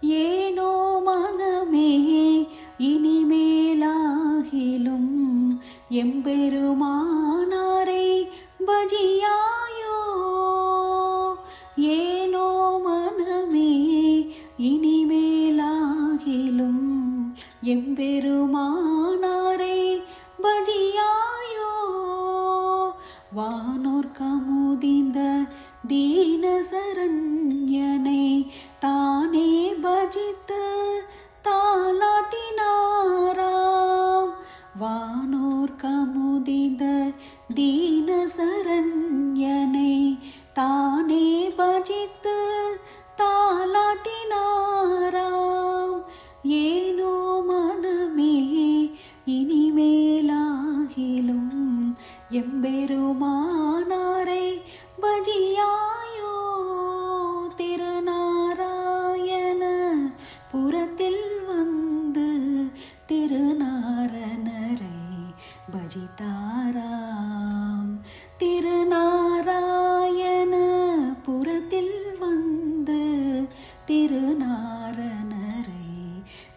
ஏனோ மனமே இனிமேலாகிலும் எம்பெருமானாரை பஜியாயோ? ஏனோ மனமே இனிமேலாகிலும் எம்பெருமானாரை பஜியாயோ? வானோர் கமுதிந்த தீன சரண்யனை தானோர் கமுதிந்த தீன சரண்யனை தானே திருநாராயண புறத்தில் வந்து திருநாரணரை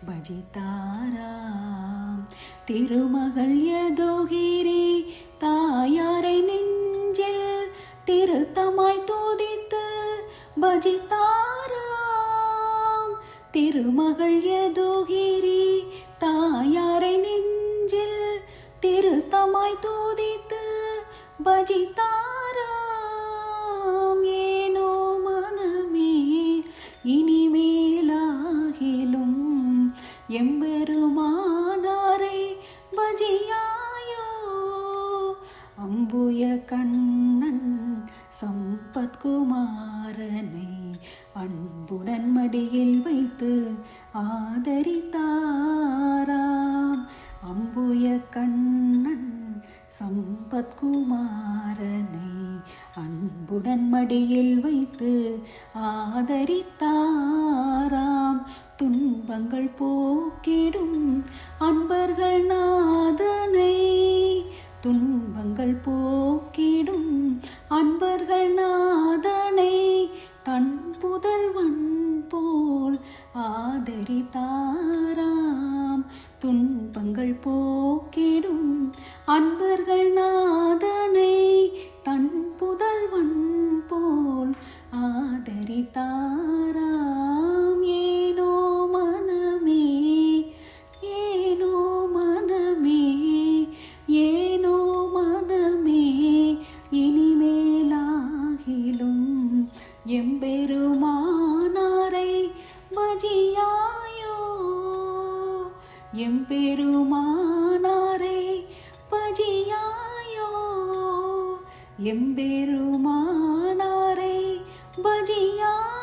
பஜித்தாராம். திருமகள் எதோகிரி தாயாரை நெஞ்சில் திருத்தமாய் தோதித்து பஜித்தாராம். திருமகள் எதோகிரி பஜித்தாராம் ஏனோ மனமே. இனிமேலாகிலும் எம்பெருமானாரை பஜியாயோ. அம்புய கண்ணன் சம்பத்குமாரனை அன்புடன் மடியில் வைத்து ஆதரித்தாராம். அம்புய கண் சம்பத்குமாரனை அன்புடன் மடியில் வைத்து ஆதரித்தாராம். துன்பங்கள் போக்கிடும் அன்பர்கள் நாதனை. துன்பங்கள் போக்கிடும் அன்பர்கள் நாதனை. தன் புதல்வன் போல் ஆதரித்தாராம். துன்பங்கள் போக்கிடும் அன்பர்கள் நாதனை தன் புதல்வன் போல் ஆதரித்தாராம். ஏனோ மனமே ஏனோ மனமே ஏனோ மனமே இனிமேலாகிலும் எம்பெருமானாரை பஜியாயோ எம்பெருமானார் பஜியாயோ? எம்பெருமானாரை பஜியா